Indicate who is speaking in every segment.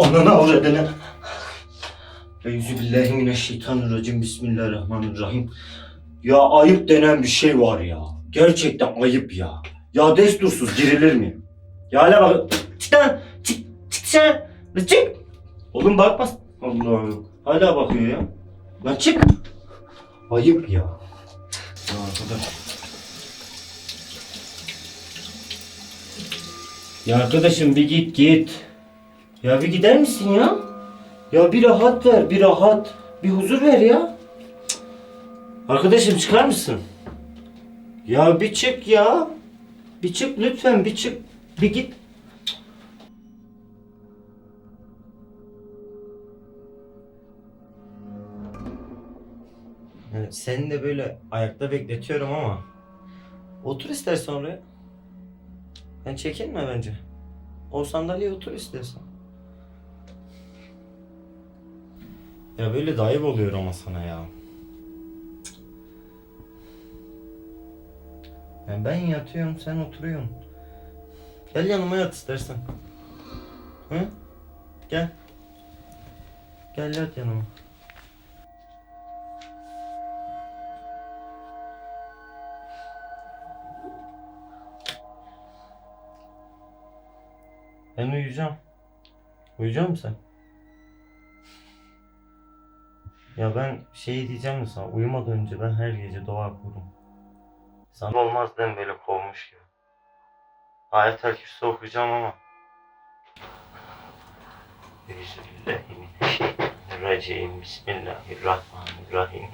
Speaker 1: Ananı avradını. Euzubillahimineşşeytanirracim. Bismillahirrahmanirrahim. Ya ayıp denen bir şey var ya. Gerçekten ayıp ya. Ya destursuz girilir mi? Ya hala bak. Çık lan. Çık. Çık sen. Çık. Oğlum bakmaz. Allah'ım. Hala bakıyor ya. Lan çık. Ayıp ya. Ya arkadaş. Ya arkadaşım bir git git. Ya bir gider misin ya? Ya bir rahat ver, bir rahat. Bir huzur ver ya. Cık. Arkadaşım çıkar mısın? Ya bir çık ya. Bir çık lütfen bir çık. Bir git. Yani seni de böyle ayakta bekletiyorum ama otur istersen oraya. Yani çekinme bence. O sandalyeye otur istersen. Ya böyle de oluyor ama sana ya. Yani ben yatıyorum sen oturuyorsun. Gel yanıma yat istersen. Hı? Gel. Gel yat yanıma. Ben uyuyacağım. Uyuyacak mısın sen? Ya ben şey diyeceğim mi sana? Uyumadan önce ben her gece dua okurum. Sana olmaz değil böyle kovmuş gibi? Ayet-el Kürsi okuyacağım ama. Bismillahirrahmanirrahim. Bismillahirrahmanirrahim.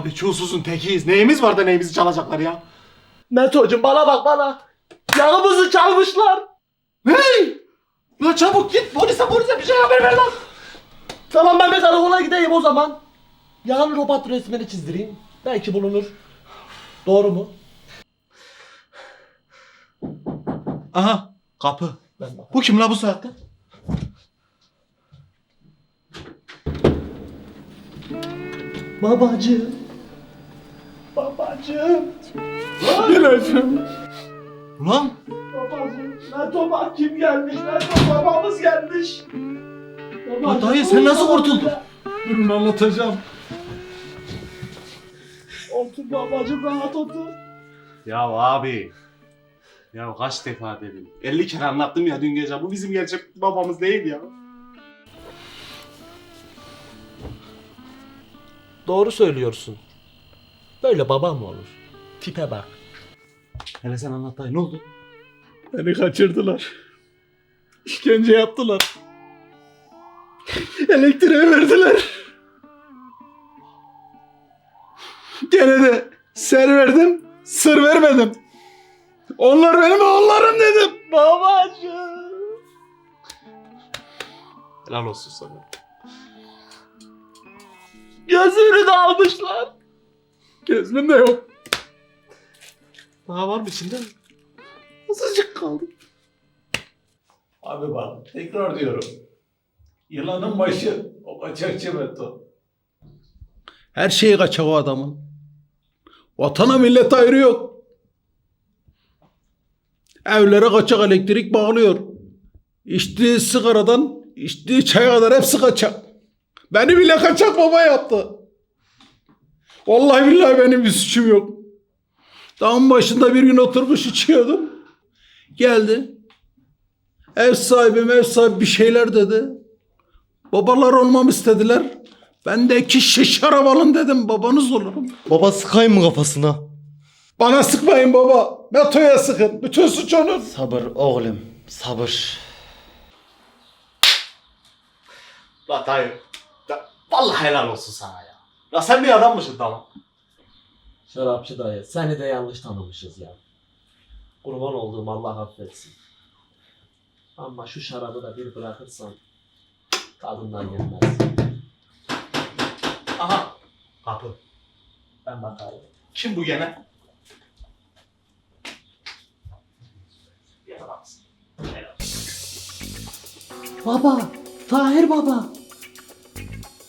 Speaker 2: Abi çulsuzun tekiyiz. Neyimiz var da neyimizi çalacaklar ya? Meto'cum bana bak bana. Yağımızı çalmışlar. Ne? La çabuk git polise polise bir şey haber ver lan. Tamam ben bir karakola gideyim o zaman. Yağın robot resmini çizdireyim. Belki bulunur. Doğru mu? Aha kapı. Ben. Bu kim la bu saatte? Babacığım. Babacığım. Geleceğim. Ulan
Speaker 3: Babacım, Meto bak kim gelmiş? Meto babamız gelmiş.
Speaker 2: Ya dayı, sen nasıl kurtuldun?
Speaker 3: Durun anlatacağım. Otur babacım rahat otur.
Speaker 2: Ya abi. Ya kaç defa dedim. 50 kere anlattım ya dün gece. Bu bizim gerçek babamız değil ya.
Speaker 4: Doğru söylüyorsun. Böyle baba mı olur? Tipe bak.
Speaker 2: Hele sen anlat dayı ne oldu?
Speaker 3: Beni kaçırdılar. İşkence yaptılar. Elektriğe verdiler. Gene de ser verdim, sır vermedim. Onlar benim oğullarım dedim. Babacığım.
Speaker 2: Helal olsun sana.
Speaker 3: Gözlüğünü de almışlar. Gözlüğüm de yok.
Speaker 2: Daha var mı içinde?
Speaker 3: Azıcık kaldı.
Speaker 5: Abi bak tekrar diyorum. Yılanın başı o kaçakçı Beto. Her şeyi kaçak o adamın. Vatana millet ayrı yok. Evlere kaçak elektrik bağlıyor. İçtiği sigaradan içtiği çaya kadar hepsi kaçak. Beni bile kaçak baba yaptı. Vallahi billahi benim bir suçum yok. Dağın başında bir gün oturmuş içiyordum. Geldi. Ev sahibi ev sahibi bir şeyler dedi. Babalar olmam istediler. Ben de iki şiş şarap alın dedim babanız olurum.
Speaker 6: Baba sıkayım mı kafasına?
Speaker 5: Bana sıkmayın baba. Meto'ya sıkın. Bütün suç onun.
Speaker 6: Sabır oğlum, sabır.
Speaker 2: La dayı. Da, vallahi helal olsun sana ya. Ya sen bir adammışsın tamam.
Speaker 4: Şarapçı dayı seni de yanlış tanımışız ya. Kurban olduğum Allah affetsin. Ama şu şarabı da bir bırakırsan tadından yenmez.
Speaker 2: Aha. Kapı.
Speaker 4: Ben bakarım.
Speaker 2: Kim bu gene?
Speaker 4: Baba! Tahir baba!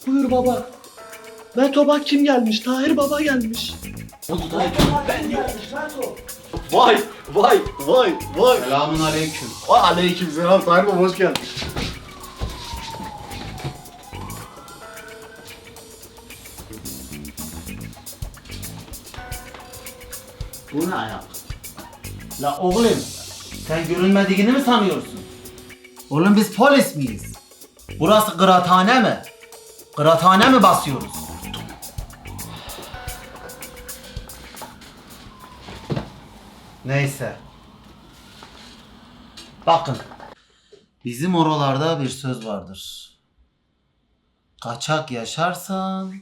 Speaker 4: Buyur baba. Meto bak kim gelmiş? Tahir baba gelmiş.
Speaker 2: Vay vay vay vay.
Speaker 6: Selamun aleyküm.
Speaker 2: Vay aleyküm selam Tahir baba hoş geldin.
Speaker 6: Bu ne ayak? La oğlum, sen görünmediğini mi sanıyorsun? Oğlum biz polis miyiz? Burası kıraathane mi? Kıraathane mi basıyoruz? Neyse. Bakın. Bizim oralarda bir söz vardır. Kaçak yaşarsan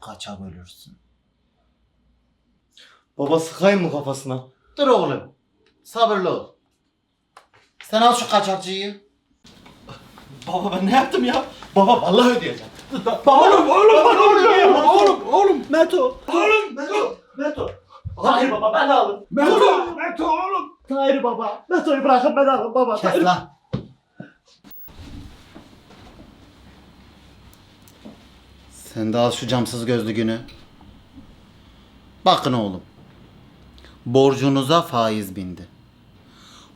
Speaker 6: kaçak ölürsün.
Speaker 2: Baba sıkayım mı kafasına?
Speaker 6: Dur oğlum. Sabırlı ol. Sen al şu kaçakçıyı.
Speaker 2: Baba ben ne yaptım ya? Baba vallahi ödeyeceğim.
Speaker 3: Oğlum, oğlum, bak oluyor ya. Oğlum, oğlum. Meto.
Speaker 7: Oğlum Meto. Meto. Hayır baba ben alın.
Speaker 3: Meto. Meto oğlum.
Speaker 4: Tahir baba. Meto'yu bırakın ben alın baba.
Speaker 6: Kes lan. Sen de al şu camsız gözlüğünü. Bakın oğlum. Borcunuza faiz bindi.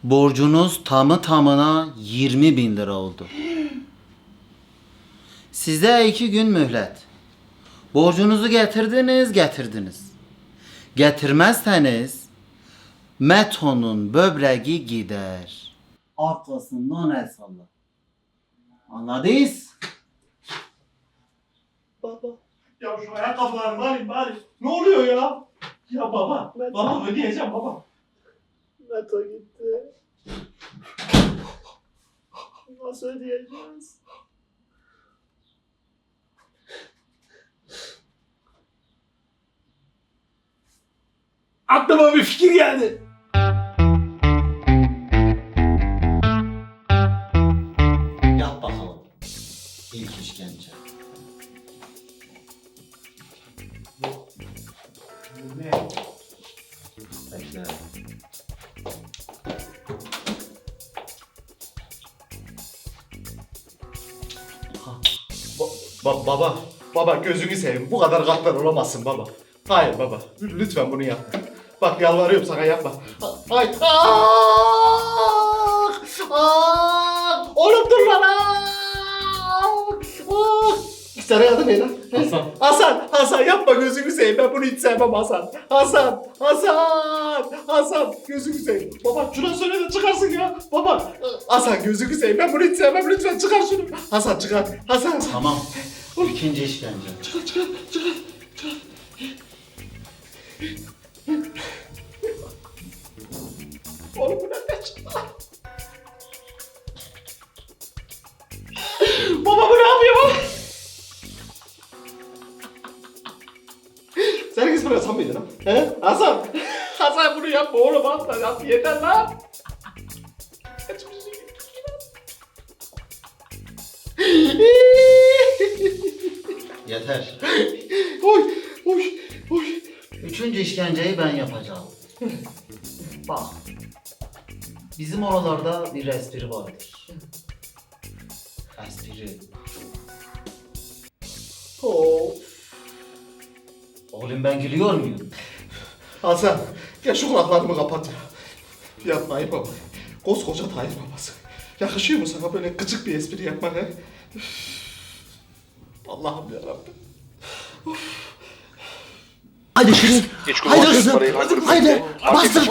Speaker 6: Borcunuz tamı tamına 20 bin lira oldu. Size iki gün mühlet. Borcunuzu getirdiniz, getirdiniz. Getirmezseniz Meto'nun böbreği gider. Arkasından el salla. Anladınız?
Speaker 4: Baba.
Speaker 2: Ya şu ayakkabılarımı alayım bari. Ne oluyor ya? Ya baba. Baba ödeyeceğim baba.
Speaker 4: Meto gitti. Nasıl ödeyeceğiz?
Speaker 3: Aklıma bir fikir geldi.
Speaker 6: Yap bakalım. İlk işkence. Bekle.
Speaker 2: Ba- baba. Baba gözünü seveyim. Bu kadar gaddar olamazsın baba. Hayır baba. Lütfen bunu yapma. Bak yalvarıyorum sana yapma. Ay. Ah! Ah! Oğlum dur lan. Ah! Ah! Sana adı ne lan?
Speaker 8: Hasan.
Speaker 2: Hasan, Hasan yapma gözünü seveyim. Ben bunu hiç sevmem Hasan. Hasan, Hasan, Hasan gözünü seveyim. Baba şuna söyle de çıkarsın ya. Baba, Hasan gözünü seveyim. Ben bunu hiç sevmem. Lütfen çıkar şunu. Hasan çıkar. Hasan.
Speaker 6: Tamam. İkinci işkence.
Speaker 2: Çıkar, çıkar, çıkar. Oğlum bu ne çıkar? Baba bu ne yapıyor baba? Sen kız buraya Hasan mıydın lan? He? Hasan! Hasan bunu yapma oğlum Hasan yap yeter lan!
Speaker 6: Yeter.
Speaker 2: oy, oy, oy.
Speaker 6: Üçüncü işkenceyi ben yapacağım. Bak. Bizim oralarda bir espri vardır. Espri.
Speaker 2: Oh.
Speaker 6: Oğlum ben gülüyor muyum?
Speaker 2: Hasan, gel şu kulaklarımı kapat ya. Yapmayın baba. Koskoca Tahir babası. Yakışıyor mu sana böyle gıcık bir espri yapmak he? Allah'ım yarabbim.
Speaker 6: Haydi Şirin. Haydi
Speaker 9: parayı, haydi
Speaker 6: Haydi. Bastır.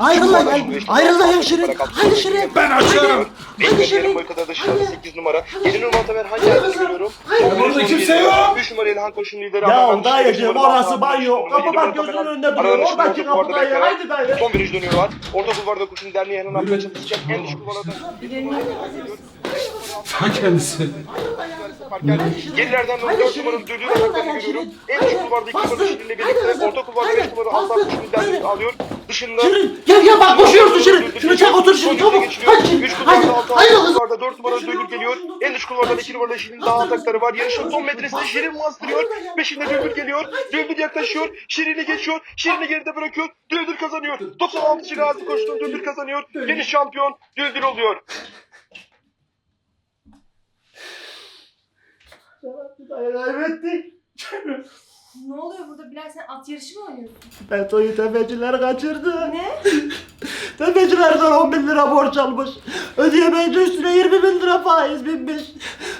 Speaker 6: Ayrıl lan. Ayrıl lan Şirin. Haydi Şirin.
Speaker 9: Ben
Speaker 5: açıyorum.
Speaker 9: Hadi Şirin. boy kadar da Şirin 8 numara. Yeni numara Tamer hangi yerde görüyorum?
Speaker 5: Burada kimse yok.
Speaker 9: 3 numaralı Han koşun lideri.
Speaker 3: Ya
Speaker 9: Şirin,
Speaker 3: orası banyo. Kapı bak
Speaker 9: numara
Speaker 3: gözünün önünde duruyor. Oradaki kapı dayı. Haydi dayı.
Speaker 9: Son viraj dönüyorlar. Orta kulvarda kurşun derneği yanına atmaya çalışacak. En düşük kulvarda.
Speaker 5: Ta kendisi.
Speaker 9: Gerilerden 4 numaralı dördüncü ataklarını görüyorum. En düşük kulvarda 2 numaralı Şirin'le birlikte. Orta kulvarda 5 numaralı Aslan derneği alıyor. Dışında
Speaker 6: Şirin gel gel bak koşuyorsun Şirin. Şunu çek otur Şirin çabuk. Hadi Şirin.
Speaker 9: 3
Speaker 6: Haydi.
Speaker 9: kulvarda 6
Speaker 6: Haydi
Speaker 9: altı
Speaker 6: kızım.
Speaker 9: kulvarda 4 numaralı Dögül geliyor. En dış kulvarda 2 numaralı Şirin daha atakları var. Yarışın son metresinde Şirin bastırıyor. Beşinde Dögül geliyor. Dögül yaklaşıyor. Şirin'i geçiyor. Şirin'i geride bırakıyor. Düldül kazanıyor. 96 Şirazi koştuğun Düldül kazanıyor. Yeni şampiyon Düldül oluyor.
Speaker 3: Kaybettik.
Speaker 10: Ne oluyor burada Bilal sen at yarışı mı oynuyorsun?
Speaker 3: Beto'yu tefeciler kaçırdı.
Speaker 10: Ne?
Speaker 3: Tefecilerden 10 bin lira borç almış. Ödeyemeyince üstüne 20 bin lira faiz binmiş.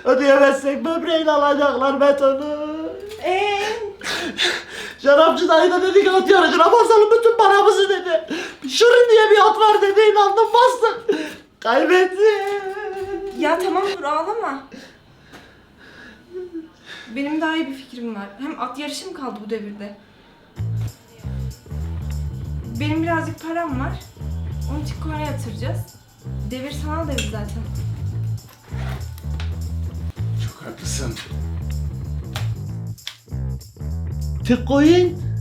Speaker 3: Ödeyemezsek böbreğini alacaklar Beto'nu.
Speaker 10: Eee?
Speaker 3: Şarapçı dayı da dedi ki at yarışına basalım bütün paramızı dedi. Şirin diye bir at var dedi inandım bastım. Kaybettim.
Speaker 10: Ya tamam dur ağlama. Benim daha iyi bir fikrim var. Hem at yarışı mı kaldı bu devirde? Benim birazcık param var. Onu Çikko'ya yatıracağız. Devir sanal devir zaten.
Speaker 5: Çok haklısın.
Speaker 3: Tıkoyun.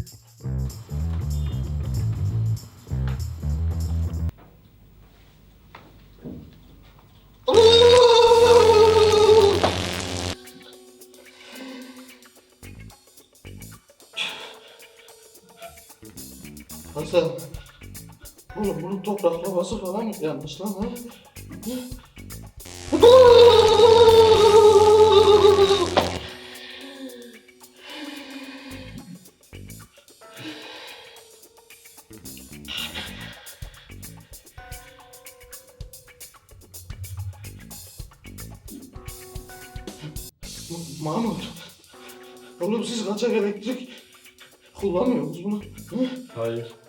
Speaker 2: Bunun topraklaması falan yanlış lan ha? Mahmut. Oğlum siz kaçak elektrik kullanmıyor musunuz bunu?
Speaker 8: Hayır.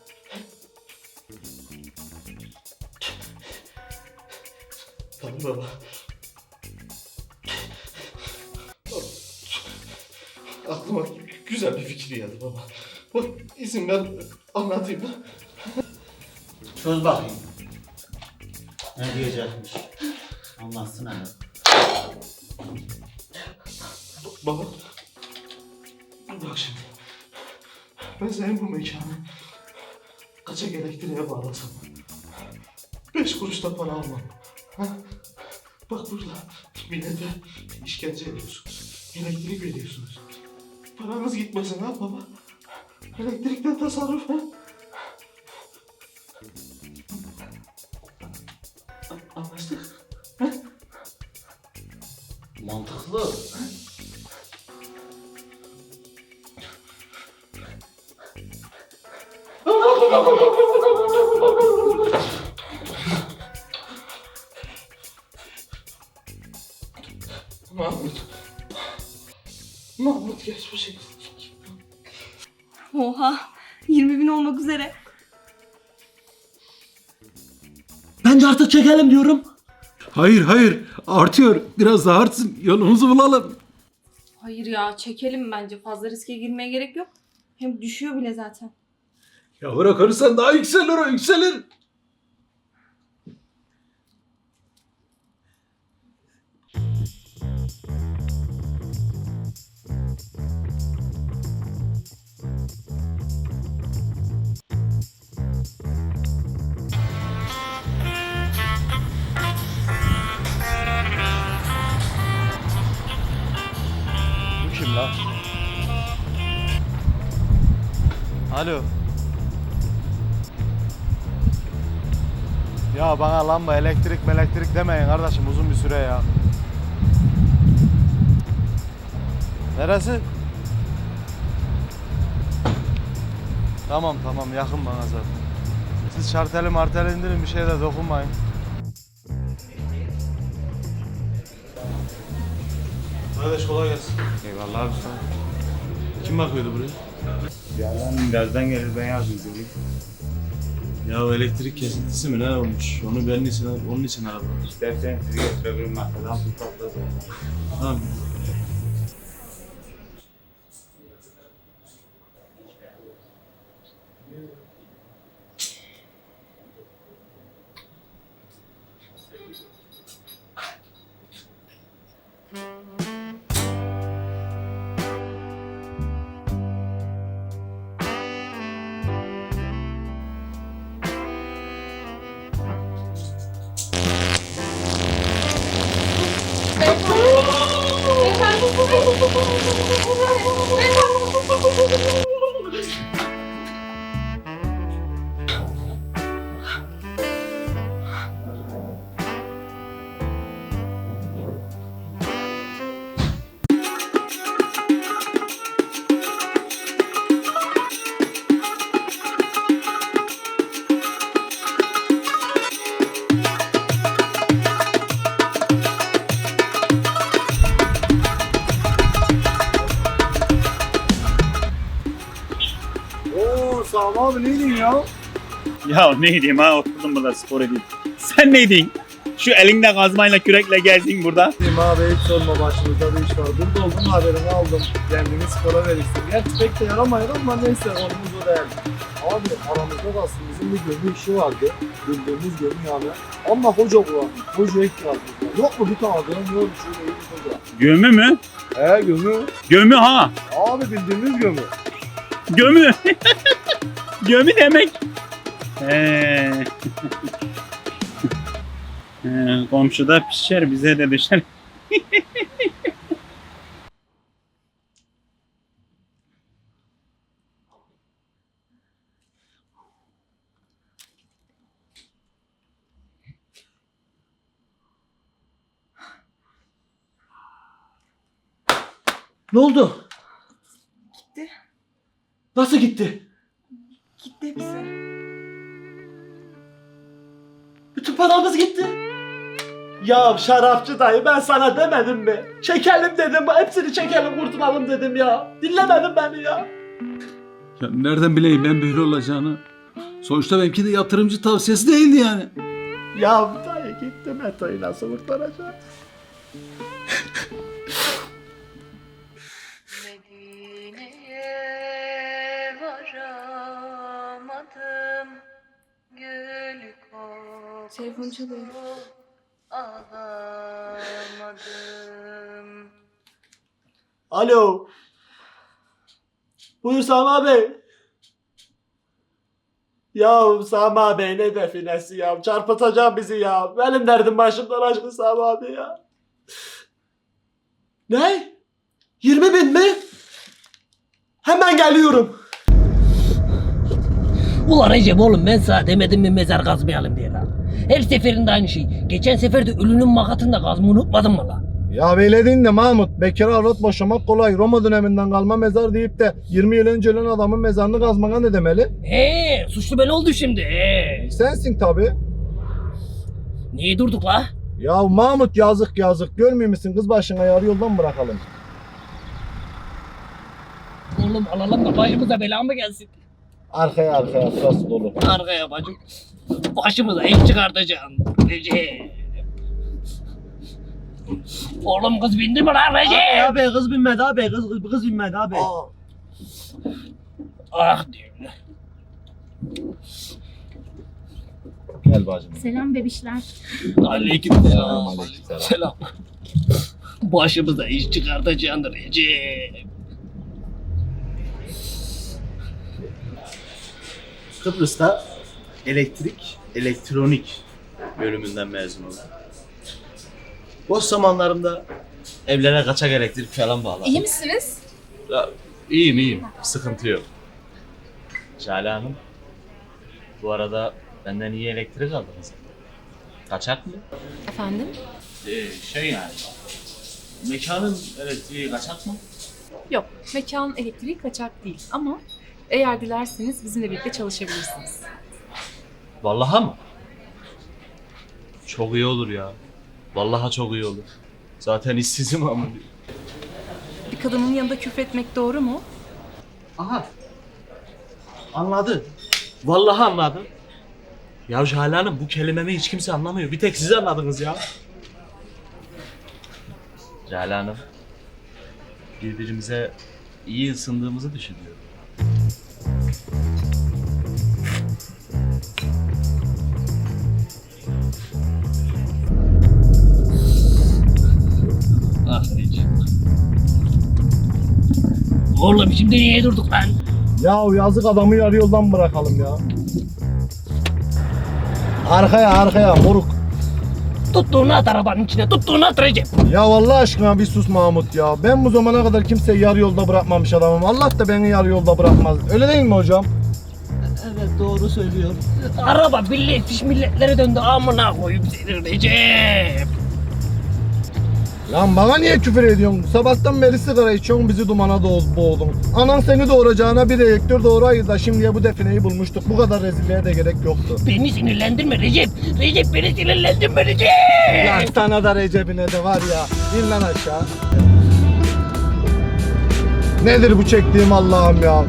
Speaker 2: Ver anlatayım.
Speaker 6: Çöz bakayım. Ne diyecekmiş? Anlatsın hele.
Speaker 2: Baba. Bak şimdi. Ben senin bu mekanı kaçak elektriğe bağlasam. Beş kuruş da para almam. Ha? Bak burada millete işkence ediyorsunuz. Elektrik veriyorsunuz. Paranız gitmesin ha baba. Elektrikten tasarruf
Speaker 10: Oha 20 bin olmak üzere.
Speaker 3: Bence artık çekelim diyorum.
Speaker 5: Hayır hayır artıyor. Biraz daha artsın. Yolumuzu bulalım.
Speaker 10: Hayır ya çekelim bence fazla riske girmeye gerek yok. Hem düşüyor bile zaten.
Speaker 5: Ya bırakırsan daha yükselir o yükselir.
Speaker 11: Alo. Ya bana lamba elektrik elektrik demeyin kardeşim uzun bir süre ya. Neresi? Tamam tamam yakın bana zaten. Siz şarteli marteli indirin bir şeye de dokunmayın. Kardeş kolay gelsin.
Speaker 9: Eyvallah abi sağ ol.
Speaker 11: Kim bakıyordu buraya?
Speaker 9: Yalan birazdan gelir ben olayım.
Speaker 11: Ya elektrik kesintisi mi ne olmuş? Onu ben için, onun için aradım.
Speaker 9: İstersen sizi götürebilirim mesela. Bu tatlı.
Speaker 11: Tamam. Oo Oh, my God. Abi neydin ya?
Speaker 12: Ya ne diyeyim ha oturdum burada spor edeyim. Sen neydin? Şu elinde kazmayla kürekle gezdin burada.
Speaker 11: Diyeyim abi hiç sorma başımızda bir iş var. Burada oldum haberini aldım. Kendini spora verirsin. Gerçi pek de yaramayır ama neyse konumuz o değil. Abi aramızda da aslında bizim bir gömü işi vardı. Bildiğimiz gömü yani. Ama hoca bu. Hoca ihtiyacımız. Yok mu bir tane gömü yok şöyle iyi bir hoca.
Speaker 12: Gömü mü?
Speaker 11: He gömü.
Speaker 12: Gömü ha.
Speaker 11: Abi bildiğimiz gömü.
Speaker 12: Gömü. Gömü demek. Ee. Ee, komşuda pişer bize de düşer.
Speaker 3: Ne oldu?
Speaker 10: Gitti.
Speaker 3: Nasıl gitti?
Speaker 10: Gitti hepsi.
Speaker 3: Bütün paramız gitti. Ya şarapçı dayı ben sana demedim mi? Çekelim dedim. Hepsini çekelim kurtulalım dedim ya. Dinlemedin beni ya.
Speaker 5: Ya nereden bileyim ben böyle olacağını? Sonuçta benimki de yatırımcı tavsiyesi değildi yani.
Speaker 3: Ya dayı gitti Meto'yu nasıl kurtaracağız?
Speaker 10: Telefon çalıyor.
Speaker 13: Alamadım
Speaker 3: Alo. Buyur Sami abi. Ya Sami abi ne definesi ya. Çarpıtacağım bizi ya. Benim derdim başımdan aşkın Sami abi ya. Ne? 20 bin mi? Hemen geliyorum.
Speaker 4: Ulan Recep oğlum ben sana demedim mi mezar kazmayalım diye lan. Her seferinde aynı şey. Geçen sefer de ölünün makatında kazmayı unutmadın mı lan?
Speaker 11: Ya böyle değil de Mahmut. Bekar avrat boşamak kolay. Roma döneminden kalma mezar deyip de 20 yıl önce ölen adamın mezarını kazmana ne demeli?
Speaker 4: He, suçlu ben oldu şimdi. He.
Speaker 11: Sensin tabi.
Speaker 4: Niye durduk la?
Speaker 11: Ya Mahmut yazık yazık. Görmüyor musun kız başına yarı yoldan bırakalım.
Speaker 4: Oğlum alalım da başımıza bela mı gelsin?
Speaker 11: Arkaya arkaya sırası dolu.
Speaker 4: Arkaya bacım. Başımıza iş çıkartacaksın. Recep. Oğlum kız bindi mi lan Recep?
Speaker 14: Abi kız binmedi abi kız, kız binmedi abi.
Speaker 4: Ah diyorum.
Speaker 11: Gel bacım.
Speaker 15: Selam bebişler.
Speaker 4: Aleyküm selam.
Speaker 11: aleykümselam.
Speaker 4: Selam. Başımıza iş çıkartacaksın Recep.
Speaker 16: Kıbrıs'ta elektrik, elektronik bölümünden mezun oldum. Boş zamanlarımda evlere kaçak elektrik falan bağladım.
Speaker 15: İyi misiniz?
Speaker 16: Ya, iyiyim iyiyim. Sıkıntı yok. Jale Hanım. Bu arada benden iyi elektrik aldınız. Kaçak mı?
Speaker 15: Efendim?
Speaker 16: Ee, şey yani. Mekanın elektriği kaçak mı?
Speaker 15: Yok, mekan elektriği kaçak değil ama eğer dilerseniz bizimle birlikte çalışabilirsiniz.
Speaker 16: Vallaha mı? Çok iyi olur ya. Vallaha çok iyi olur. Zaten işsizim ama.
Speaker 15: Bir kadının yanında küfretmek doğru mu?
Speaker 16: Aha. Anladı. Vallahi anladı. Ya Jale Hanım bu kelimemi hiç kimse anlamıyor. Bir tek siz anladınız ya. Jale Hanım. Birbirimize iyi ısındığımızı düşünüyorum.
Speaker 4: Oğlum şimdi niye durduk lan?
Speaker 11: Ya yazık adamı yarı yoldan bırakalım ya. Arkaya arkaya moruk.
Speaker 4: Tuttuğunu at arabanın içine, tuttuğunu at Recep.
Speaker 11: Ya vallahi aşkına bir sus Mahmut ya. Ben bu zamana kadar kimseyi yarı yolda bırakmamış adamım. Allah da beni yarı yolda bırakmaz. Öyle değil mi hocam?
Speaker 14: Evet doğru söylüyor.
Speaker 4: Araba birleşmiş milletlere döndü amına koyup seni Recep.
Speaker 11: Lan bana niye küfür ediyorsun? Sabahtan beri sigara içiyorsun bizi dumana doğ- boğdun. Anan seni doğuracağına bir reaktör doğuraydı da şimdiye bu defineyi bulmuştuk. Bu kadar rezilliğe de gerek yoktu.
Speaker 4: Beni sinirlendirme Recep. Recep beni sinirlendirme Recep.
Speaker 11: Lan sana da Recep'ine de var ya. İn lan aşağı. Nedir bu çektiğim Allah'ım ya?